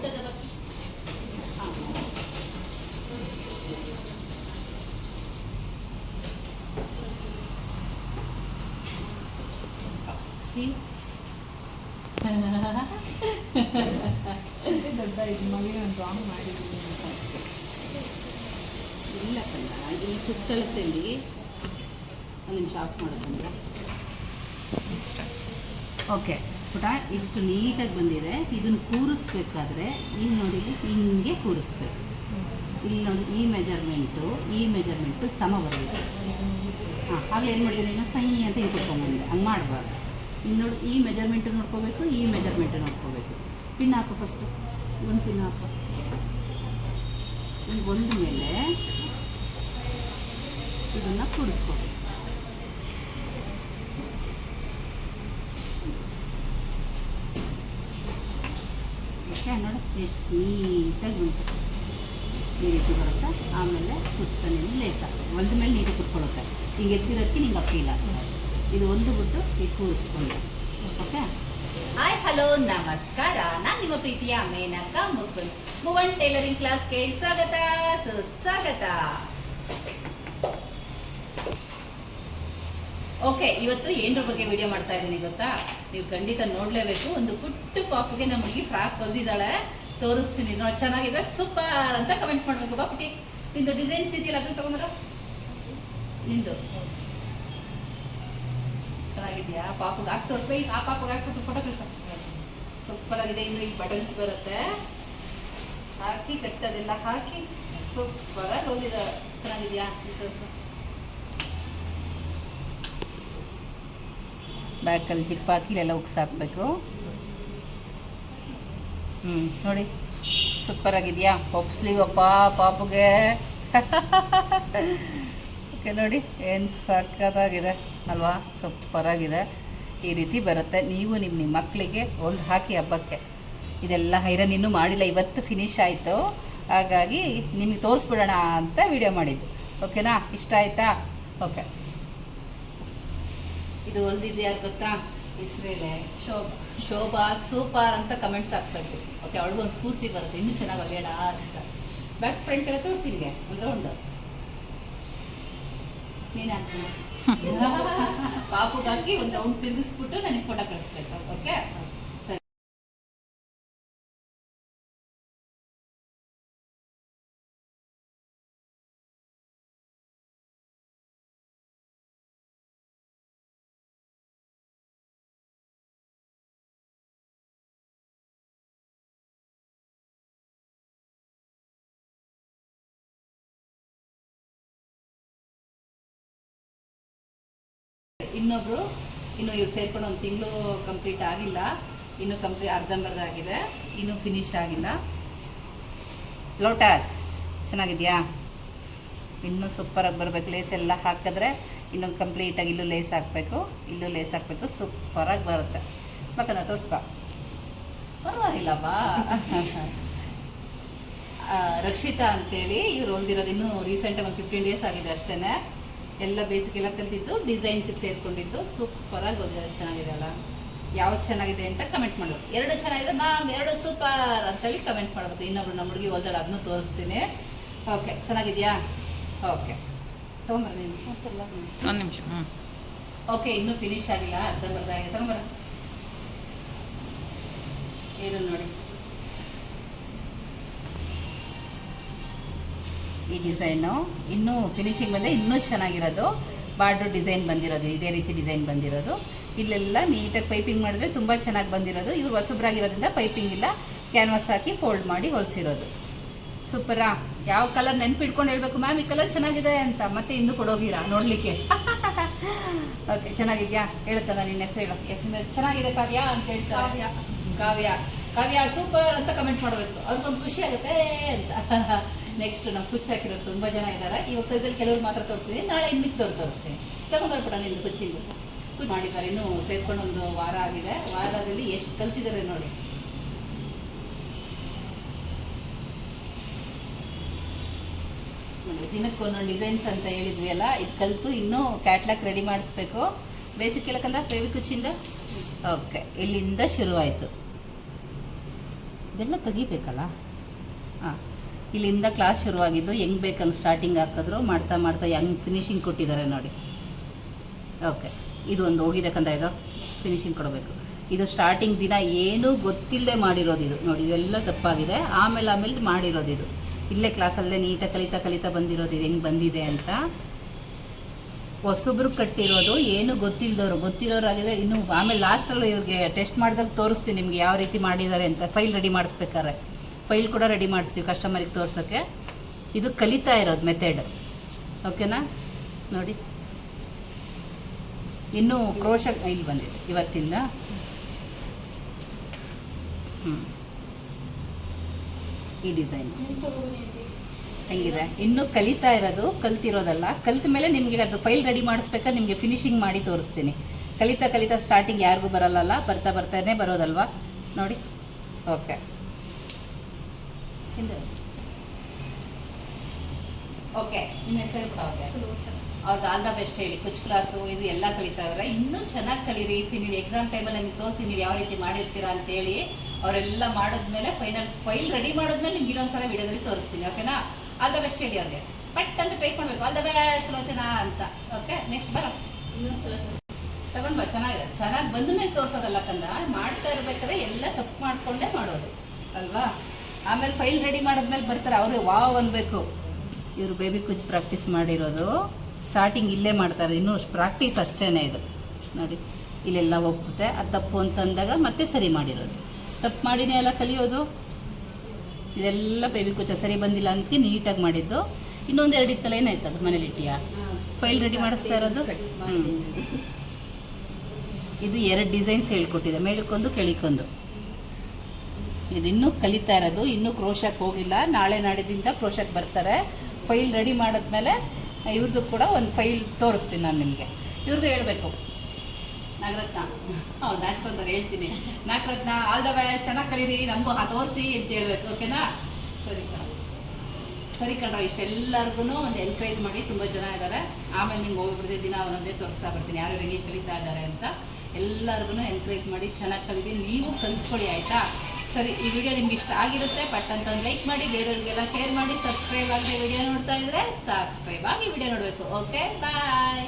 ಬಗ್ಗೆ ದೊಡ್ಡ ಇದು ಮಗುವಿನ ಡ್ರಾಯಿಂಗ್ ಮಾಡಿದ್ದೀನಿ ಇಲ್ಲ ಕಣ್ಣ ಈ ಸುತ್ತಳತೆಯಲ್ಲಿ ಒಂದು ನಿಮಿಷ ಆಫ್ ಮಾಡೋದಂದ್ರೆ ಓಕೆ ಪುಟ ಇಷ್ಟು ನೀಟಾಗಿ ಬಂದಿದೆ. ಇದನ್ನು ಕೂರಿಸ್ಬೇಕಾದ್ರೆ ಇಲ್ಲಿ ನೋಡಿ, ಹಿಂಗೆ ಕೂರಿಸ್ಬೇಕು. ಇಲ್ಲಿ ನೋಡಿ, ಈ ಮೆಜರ್ಮೆಂಟು ಈ ಮೆಜರ್ಮೆಂಟು ಸಮ ಬರಬೇಕು ಹಾಂ ಆಗಲೇ ಏನು ಮಾಡ್ತೀನಿ ನಾನು ಸೈ ಅಂತ ಹಿಂಗೆ ಕೊಟ್ಕೊಂಬಂದೆ ಹಂಗೆ ಮಾಡಬಾರ್ದು. ಇಲ್ಲಿ ನೋಡಿ, ಈ ಮೆಜರ್ಮೆಂಟು ನೋಡ್ಕೋಬೇಕು, ಈ ಮೆಜರ್ಮೆಂಟು ನೋಡ್ಕೋಬೇಕು. ಪಿನ್ ಹಾಕು ಫಸ್ಟು ಒಂದು ಪಿನ್ ಹಾಕು. ಈಗ ಒಂದು ಮೇಲೆ ಇದನ್ನು ಕೂರಿಸ್ಕೋಬೇಕು. ಓಕೆ ನೋಡಿ. ಎಷ್ಟು ನೀಟಾಗಿ ಉಂಟು ಈ ರೀತಿ ಬರುತ್ತೆ. ಆಮೇಲೆ ಸುತ್ತನೇ ಲೇಸ್. ಹಾಕೋದು ಹೊಲದ ಮೇಲೆ ನೀರಿಗೆ ಕುತ್ಕೊಳ್ಳುತ್ತೆ. ಹಿಂಗೆ ಎತ್ತಿರೋದಕ್ಕೆ ನಿಂಗೆ ಫೀಲ್ ಇದು ಒಂದು ಬಿಟ್ಟು ಈಗ ಕೂರಿಸ್ಕೊಂಡು. ಓಕೆ ಹಾಯ್ ಹಲೋ ನಮಸ್ಕಾರ. ನಾನು ನಿಮ್ಮ ಪ್ರೀತಿಯ ಮೇನಕ್ಕ ಮುಕುಂದ್. ಮುವನ್ ಟೈಲರಿಂಗ್ ಕ್ಲಾಸ್ಗೆ ಸ್ವಾಗತ. ಸುಸ್ವಾಗತ. ಓಕೆ, ಇವತ್ತು ಏನರ ಬಗ್ಗೆ ವಿಡಿಯೋ ಮಾಡ್ತಾ ಇದ್ದೀನಿ ಗೊತ್ತಾ? ನೀವು ಖಂಡಿತ ನೋಡಲೇಬೇಕು. ಒಂದು ಪುಟ್ಟ ಪಾಪಿಗೆ ನಮ್ಮ ಹುಡುಗಿ ಫ್ರಾಕ್ ಹೊಲ್ದಿದ್ದಾಳೆ. ತೋರಿಸ್ತೀನಿ ನೋಡಿ, ಚೆನ್ನಾಗಿದೆ, ಸೂಪರ್ ಅಂತ ಕಮೆಂಟ್ ಮಾಡಬೇಕು. ಬಾಪುಟಿ ನಿಂದು ಡಿಸೈನ್ಸ್ ಇದೆಯಲ್ಲ ಅದನ್ನು ತಗೊಂಡ್ರ ನಿಂದು. ಚೆನ್ನಾಗಿದೆಯಾ? ಪಾಪಗೆ ಹಾಕಿ ತೋರಿಸ್ಬೇಕು ಆ ಪಾಪಗೆ ಹಾಕ್ಬಿಟ್ಟು ಫೋಟೋ ಕಳಿಸ. ಸೂಪರ್ ಆಗಿದೆ. ಇನ್ನು ಈ ಬಟನ್ಸ್ ಬರುತ್ತೆ. ಹಾಕಿ, ಕಟ್ಟೋದೆಲ್ಲ. ಹಾಕಿ. ಸೂಪರ್ ಆಗಿ ಹೊಲಿದಾಳೆ ಚೆನ್ನಾಗಿದ್ಯಾ? ಈ ತೋರಿಸು. ಬ್ಯಾಕಲ್ಲಿ ಜಿಪ್ ಹಾಕಿ ಇಲ್ಲೆಲ್ಲ ಹಾಕಬೇಕು. ಹ್ಞೂ ನೋಡಿ. ಸೂಪರ್ ಆಗಿದೆಯಾ? ಪಪ್ ಸ್ಲೀವ್ ಅಪ್ಪ, ಪಾಪುಗೆ. ಓಕೆ ನೋಡಿ. ಏನು ಸಕ್ಕತ್ತಾಗಿದೆ ಅಲ್ವಾ? ಸೂಪರಾಗಿದೆ ಈ ರೀತಿ ಬರುತ್ತೆ. ನೀವು ನಿಮ್ಮ ನಿಮ್ಮ ಮಕ್ಕಳಿಗೆ ಹೊಲ್ದು ಹಾಕಿ ಹಬ್ಬಕ್ಕೆ. ಇದೆಲ್ಲ ಹೈರನ್ ಇನ್ನೂ ಮಾಡಿಲ್ಲ. ಇವತ್ತು ಫಿನಿಶ್ ಆಯಿತು. ಹಾಗಾಗಿ ನಿಮಗೆ ತೋರಿಸ್ಬಿಡೋಣ ಅಂತ ವಿಡಿಯೋ ಮಾಡಿದ್ದು. ಓಕೆನಾ ಇಷ್ಟ ಆಯಿತಾ? ಓಕೆ ಇದು ಹೊಲ್ದಿದ್ಯಾ ಗೊತ್ತಾ? ಇಸ್ರೇಲೆ. ಶೋಭಾ. ಶೋಭಾ ಸೂಪರ್ ಅಂತ ಕಮೆಂಟ್ಸ್ ಹಾಕ್ಬೇಕು. ಓಕೆ ಅವಳಿಗೂ ಒಂದು ಸ್ಫೂರ್ತಿ ಬರುತ್ತೆ. ಇನ್ನೂ ಚೆನ್ನಾಗಿ ಹೊಲಿಯೋಣ ಅಂತ. ಬ್ಯಾಕ್ ಫ್ರಂಟ್ ಎಲ್ಲ ತೋರಿಸಿ ಹಿಂಗೆ ಒಂದು ಉಂಡು ನೀನು ಹಾಕ್ತೀನಿ ಪಾಪುಗೆ ಹಾಕಿ ಒಂದು ರೌಂಡ್ ತಿರುಗಿಸ್ಬಿಟ್ಟು ನನಗೆ ಫೋಟೋ ಕಳಿಸ್ಬೇಕು. ಓಕೆ ಇನ್ನೊಬ್ರು ಇನ್ನು ಇವ್ರು ಸೇರ್ಕೊಂಡು ಒಂದು ತಿಂಗಳು ಕಂಪ್ಲೀಟ್ ಆಗಿಲ್ಲ. ಇನ್ನು ಕಂಪ್ಲೀಟ್ ಅರ್ಧಂಬರ್ಧ ಆಗಿದೆ. ಇನ್ನೂ ಫಿನಿಶ್ ಆಗಿಲ್ಲ. ಲೋಟಸ್ ಚೆನ್ನಾಗಿದೆಯಾ? ಇನ್ನೂ ಸೂಪರಾಗಿ ಬರಬೇಕು. ಲೇಸ್ ಎಲ್ಲ ಹಾಕಿದ್ರೆ ಇನ್ನೂ ಕಂಪ್ಲೀಟಾಗಿ ಇಲ್ಲೂ ಲೇಸ್ ಹಾಕಬೇಕು. ಇಲ್ಲೂ ಲೇಸ್ ಹಾಕಬೇಕು. ಸೂಪರಾಗಿ ಬರುತ್ತೆ. ಮಕ್ಕಳ ತೋರಿಸ್ಬಾ ಪರವಾಗಿಲ್ಲಪ್ಪ. ರಕ್ಷಿತಾ ಅಂತೇಳಿ ಇವ್ರು ಹೊಲ್ದಿರೋದು ಇನ್ನೂ ರೀಸೆಂಟಾಗಿ ಒಂದು ಫಿಫ್ಟೀನ್ ಡೇಸ್ ಆಗಿದೆ ಅಷ್ಟೇ ಎಲ್ಲ ಬೇಸಿಕ್ ಎಲ್ಲ ಕಲ್ತಿದ್ದು ಡಿಸೈನ್ಸಿಗೆ ಸೇರ್ಕೊಂಡಿದ್ದು. ಸೂಪರಾಗಿ ಓದಿದ್ದಾರೆ ಚೆನ್ನಾಗಿದೆ ಅಲ್ಲ? ಯಾವ್ದು ಚೆನ್ನಾಗಿದೆ ಅಂತ ಕಮೆಂಟ್ ಮಾಡೋದು. ಎರಡು ಚೆನ್ನಾಗಿದೆ ಮ್ಯಾಮ್ ಎರಡು ಸೂಪರ್ ಅಂತೇಳಿ ಕಮೆಂಟ್ ಮಾಡಬೇಕು ಇನ್ನೊಬ್ರು ನಮ್ಮ ಹುಡುಗಿ ಓದಾಳೆ ಅದನ್ನೂ ತೋರಿಸ್ತೀನಿ. ಓಕೆ ಚೆನ್ನಾಗಿದೆಯಾ? ಓಕೆ ತೊಗೊಂಬರ ಒಂದು ನಿಮಿಷ ಹ್ಞೂ ಓಕೆ ಇನ್ನೂ ಫಿನಿಶ್ ಆಗಿಲ್ಲ. ಅರ್ಧ ಆಗಿದೆ. ತಗೊಂಬರ. ಏನು ನೋಡಿ? ಈ ಡಿಸೈನು. ಇನ್ನೂ ಫಿನಿಶಿಂಗ್ ಬಂದರೆ ಇನ್ನೂ ಚೆನ್ನಾಗಿರೋದು. ಬಾರ್ಡ್ರ್ ಡಿಸೈನ್ ಬಂದಿರೋದು ಇದೇ ರೀತಿ ಡಿಸೈನ್ ಬಂದಿರೋದು. ಇಲ್ಲೆಲ್ಲ ನೀಟಾಗಿ ಪೈಪಿಂಗ್ ಮಾಡಿದ್ರೆ ತುಂಬ ಚೆನ್ನಾಗಿ ಬಂದಿರೋದು. ಇವ್ರು ಹೊಸಬ್ರಾಗಿರೋದ್ರಿಂದ ಪೈಪಿಂಗ್ ಇಲ್ಲ. ಕ್ಯಾನ್ವಾಸ್ ಹಾಕಿ ಫೋಲ್ಡ್ ಮಾಡಿ ಹೊಲಿಸಿರೋದು. ಸೂಪರಾ? ಯಾವ ಕಲರ್ ನೆನ್ಪಿಟ್ಕೊಂಡು ಹೇಳ್ಬೇಕು ಮ್ಯಾಮ್? ಈ ಕಲರ್ ಚೆನ್ನಾಗಿದೆ ಅಂತ. ಮತ್ತೆ ಇಂದು ಕೊಡೋಗಿರಾ? ನೋಡಲಿಕ್ಕೆ. ಓಕೆ ಚೆನ್ನಾಗಿದ್ಯಾ? ಹೇಳ್ತದ ನಿನ್ನ ಹೆಸರು ಹೇಳೋ. ಹೆಸರು ಚೆನ್ನಾಗಿದೆ ಕಾವ್ಯ ಅಂತ ಹೇಳ್ತಾವ್ಯ ಕಾವ್ಯ. ಕಾವ್ಯ. ಸೂಪರ್ ಅಂತ ಕಮೆಂಟ್ ಮಾಡಬೇಕು. ಅವ್ರಿಗೊಂದು ಖುಷಿ ಆಗುತ್ತೆ ಅಂತ. ನೆಕ್ಸ್ಟ್ ನಮ್ಮ ಕುಚ್ಚು ಹಾಕಿರೋರು ತುಂಬ ಜನ ಇದ್ದಾರೆ ಇವಾಗ ಸದ್ಯದಲ್ಲಿ ಕೆಲವರು ಮಾತ್ರ ತೋರಿಸ್ತೀನಿ ನಾಳೆ ಇನ್ನು ಮಿಕ್ಕದವ್ರು ತೋರಿಸ್ತೀನಿ. ತಗೊಂಡ್ಬರ್ಬಿಡ ನಿಂದು ಕುಚ್ಚಿಂದು ಕುಚ್ಚು ಮಾಡಿದ್ದಾರೆ. ಇನ್ನೂ ಸೇರ್ಕೊಂಡು ಒಂದು ವಾರ ಆಗಿದೆ. ವಾರದಲ್ಲಿ ಎಷ್ಟು ಕಲ್ತಿದ್ದಾರೆ ನೋಡಿ. ದಿನಕ್ಕೆ ಒಂದೊಂದು ಡಿಸೈನ್ಸ್ ಅಂತ ಹೇಳಿದ್ವಿ ಅಲ್ಲ? ಇದು ಕಲಿತು ಇನ್ನೂ ಕ್ಯಾಟ್ಲಾಗ್ ರೆಡಿ ಮಾಡಿಸ್ಬೇಕು. ಬೇಸಿಕ್ ಇಲ್ಲಕಂದ್ರೆ ಬೇಬಿ ಕುಚ್ಚಿಂದ ಓಕೆ ಇಲ್ಲಿಂದ ಶುರುವಾಯಿತು. ಇದೆಲ್ಲ ತೆಗಿಬೇಕಲ್ಲ? ಹಾಂ. ಇಲ್ಲಿಂದ ಕ್ಲಾಸ್ ಶುರುವಾಗಿದ್ದು ಹೆಂಗೆ ಬೇಕಂಗೆ ಸ್ಟಾರ್ಟಿಂಗ್ ಹಾಕಿದ್ರು, ಮಾಡ್ತಾ ಮಾಡ್ತಾ ಹೆಂಗ್ ಫಿನಿಶಿಂಗ್ ಕೊಟ್ಟಿದ್ದಾರೆ ನೋಡಿ. ಓಕೆ ಇದು ಒಂದು ಹೋಗಿದೆ ಕಂದ ಇದು. ಫಿನಿಶಿಂಗ್ ಕೊಡಬೇಕು. ಇದು ಸ್ಟಾರ್ಟಿಂಗ್ ದಿನ ಏನೂ ಗೊತ್ತಿಲ್ಲದೆ ಮಾಡಿರೋದು ಇದು. ನೋಡಿ, ಇದೆಲ್ಲ ತಪ್ಪಾಗಿದೆ. ಆಮೇಲೆ ಆಮೇಲೆ ಮಾಡಿರೋದು ಇದು. ಇಲ್ಲೇ ಕ್ಲಾಸಲ್ಲೇ ನೀಟಾಗಿ ಕಲಿತಾ ಕಲಿತಾ ಬಂದಿರೋದು ಇದು. ಹೆಂಗೆ ಬಂದಿದೆ ಅಂತ. ಹೊಸೊಬ್ರು ಕಟ್ಟಿರೋದು ಏನು ಗೊತ್ತಿಲ್ಲದವ್ರು ಗೊತ್ತಿರೋರಾಗಿದೆ. ಇನ್ನು ಆಮೇಲೆ ಲಾಸ್ಟಲ್ಲೂ ಇವ್ರಿಗೆ ಟೆಸ್ಟ್ ಮಾಡಿದಾಗ ತೋರಿಸ್ತೀನಿ ನಿಮ್ಗೆ ಯಾವ ರೀತಿ ಮಾಡಿದ್ದಾರೆ ಅಂತ. ಫೈಲ್ ರೆಡಿ ಮಾಡಿಸ್ಬೇಕಾದ್ರೆ. ಫೈಲ್ ಕೂಡ ರೆಡಿ ಮಾಡಿಸ್ತೀವಿ ಕಸ್ಟಮರಿಗೆ ತೋರ್ಸೋಕ್ಕೆ. ಇದು ಕಲಿತಾ ಇರೋದು ಮೆಥಡ್ ಓಕೆನಾ ನೋಡಿ. ಇನ್ನೂ ಕ್ರೋಶ ಇಲ್ಲಿ ಬಂದಿದೆ, ಇವತ್ತಿಂದ. ಹ್ಞೂ ಈ ಡಿಸೈನ್ ಹೆಂಗಿದೆ? ಇನ್ನೂ ಕಲಿತಾ ಇರೋದು, ಕಲ್ತಿರೋದಲ್ಲ. ಕಲ್ತ ಮೇಲೆ ನಿಮಗೆ ಅದು ಫೈಲ್ ರೆಡಿ ಮಾಡಿಸ್ಬೇಕಾ ನಿಮಗೆ ಫಿನಿಶಿಂಗ್ ಮಾಡಿ ತೋರಿಸ್ತೀನಿ. ಕಲಿತಾ ಕಲಿತಾ ಸ್ಟಾರ್ಟಿಂಗ್ ಯಾರಿಗೂ ಬರಲ್ಲಲ್ಲ, ಬರ್ತಾ ಬರ್ತಾನೆ ಬರೋದಲ್ವಾ? ನೋಡಿ. ಓಕೆ ಹಿಂದೆ ಓಕೆ ನಿಮ್ಮ ಹೆಸರು ಓಕೆ ಅವ್ರಿಗೆ. ಆಲ್ ದ ಬೆಸ್ಟ್ ಹೇಳಿ. ಕುಚ್ ಕ್ಲಾಸು ಇದು ಎಲ್ಲ ಕಲಿತಾ ಇದ್ದಾರೆ ಇನ್ನೂ ಚೆನ್ನಾಗಿ ಕಲೀರಿ. ನೀವು ಎಕ್ಸಾಮ್ ಟೈಮಲ್ಲಿ ನಿಮ್ಗೆ ತೋರಿಸಿ ನೀವು ಯಾವ ರೀತಿ ಮಾಡಿರ್ತೀರಾ ಅಂತೇಳಿ ಅವರೆಲ್ಲ ಮಾಡಿದ್ಮೇಲೆ ಫೈನಲ್ ಫೈಲ್ ರೆಡಿ ಮಾಡಿದ್ಮೇಲೆ ನಿಮ್ಗೆ ಇನ್ನೊಂದ್ಸಲ ವಿಡಿಯೋದಲ್ಲಿ ತೋರಿಸ್ತೀನಿ ಓಕೆನಾ ಆಲ್ ದ ಬೆಸ್ಟ್ ಹೇಳಿ ಅವ್ರಿಗೆ. ಪಟ್ ಅಂತ ಪೇಕ್ ಮಾಡಬೇಕು. ಆಲ್ ದ ಬೆಸ್ಟ್ ಲೋಚನಾ ಅಂತ. ಓಕೆ ನೆಕ್ಸ್ಟ್ ಬರ. ಇನ್ನೊಂದ್ಸಲ ತಗೊಂಡ್ ಬಾ ಚೆನ್ನಾಗಿದೆ. ಚೆನ್ನಾಗಿ ಬಂದ ಮೇಲೆ ತೋರಿಸೋದಲ್ಲ ಕಂದ. ಮಾಡ್ತಾ ಇರ್ಬೇಕಾದ್ರೆ ಎಲ್ಲ ತಪ್ಪು ಮಾಡಿಕೊಂಡೇ ಮಾಡೋದು. ಅಲ್ವಾ? ಆಮೇಲೆ ಫೈಲ್ ರೆಡಿ ಮಾಡಿದ್ಮೇಲೆ ಬರ್ತಾರೆ, ಅವರು, ವಾವ್ ಅನ್ಬೇಕು. ಇವರು ಬೇಬಿ ಕುಚ್ ಪ್ರಾಕ್ಟೀಸ್ ಮಾಡಿರೋದು. ಸ್ಟಾರ್ಟಿಂಗ್ ಇಲ್ಲೇ ಮಾಡ್ತಾರೆ. ಇನ್ನೂ ಪ್ರಾಕ್ಟೀಸ್ ಅಷ್ಟೇ ಇದು. ನೋಡಿ, ಇಲ್ಲೆಲ್ಲ ಹೋಗ್ತದೆ. ಅದು ತಪ್ಪು ಅಂತಂದಾಗ ಮತ್ತೆ ಸರಿ ಮಾಡಿರೋದು. ತಪ್ಪು ಮಾಡಿನೇ ಎಲ್ಲ ಕಲಿಯೋದು. ಇದೆಲ್ಲ ಬೇಬಿ ಕುಚ್ಚ ಸರಿ ಬಂದಿಲ್ಲ ಅಂತ ನೀಟಾಗಿ ಮಾಡಿದ್ದು. ಇನ್ನೊಂದು ಎರಡು ಇತ್ತಲ್ಲ, ಏನಾಯ್ತು ಅದು ಮನೇಲಿ ಇಟ್ಟಿಯಾ? ಫೈಲ್ ರೆಡಿ ಮಾಡಿಸ್ತಾ ಇರೋದು? ಇದು ಎರಡು ಡಿಸೈನ್ಸ್ ಹೇಳ್ಕೊಟ್ಟಿದೆ. ಮೇಲಕ್ಕೊಂದು ಕೆಳಕ್ಕೊಂದು ಇದು ಇನ್ನೂ ಕಲಿತಾ ಇರೋದು, ಇನ್ನೂ ಕ್ರೋಶಕ್ಕೆ ಹೋಗಿಲ್ಲ. ನಾಳೆ ನಾಡಿದಿಂದ ಕ್ರೋಶಕ್ಕೆ ಬರ್ತಾರೆ. ಫೈಲ್ ರೆಡಿ ಮಾಡಿದ್ಮೇಲೆ ಇವ್ರದ್ದು ಕೂಡ ಒಂದು ಫೈಲ್ ತೋರಿಸ್ತೀನಿ ನಾನು ನಿಮಗೆ. ಇವ್ರದ್ದು ಹೇಳಬೇಕು. ನಾಗರತ್ನ. ನಾಚ್ಕೊಂತಾರೆ ಹೇಳ್ತೀನಿ. ನಾಗರತ್ನ ಆಲ್ ದ ಬೆಸ್ಟ್ ಚೆನ್ನಾಗಿ ಕಲೀರಿ, ನಮಗೂ ತೋರಿಸಿ ಅಂತ ಹೇಳ್ಬೇಕು ಓಕೆನಾ ಸರಿ ಕಣ. ಸರಿ ಕಣ್ರ ಇಷ್ಟೆಲ್ಲರಿಗೂ ಒಂದು ಎನ್ಕರೇಜ್ ಮಾಡಿ ತುಂಬ ಜನ ಇದ್ದಾರೆ ಆಮೇಲೆ ನಿಮ್ಗೆ ಹೋಗ್ಬಿಡ್ದೆ ದಿನ ಒಂದೊಂದೇ ತೋರಿಸ್ತಾ ಬರ್ತೀನಿ. ಯಾರು ಹೆಂಗೆ ಕಲಿತಾ ಇದ್ದಾರೆ ಅಂತ. ಎಲ್ಲರಿಗೂ ಎನ್ಕರೇಜ್ ಮಾಡಿ ಚೆನ್ನಾಗಿ ಕಲಿದಿ ನೀವು ಕಲ್ತ್ಕೊಳ್ಳಿ, ಆಯಿತಾ? ಸರಿ, ಈ ವಿಡಿಯೋ ನಿಮ್ಗೆ ಇಷ್ಟ ಆಗಿರುತ್ತೆ, ಪಟ್ ಅಂತ ಒಂದು ಲೈಕ್ ಮಾಡಿ, ಬೇರೆಯವ್ರಿಗೆಲ್ಲ ಶೇರ್ ಮಾಡಿ ಸಬ್ಸ್ಕ್ರೈಬ್ ಆಗಿ ವಿಡಿಯೋ ನೋಡ್ತಾ ಇದ್ರೆ ಸಬ್ಸ್ಕ್ರೈಬ್ ಆಗಿ ವಿಡಿಯೋ ನೋಡಬೇಕು. Okay bye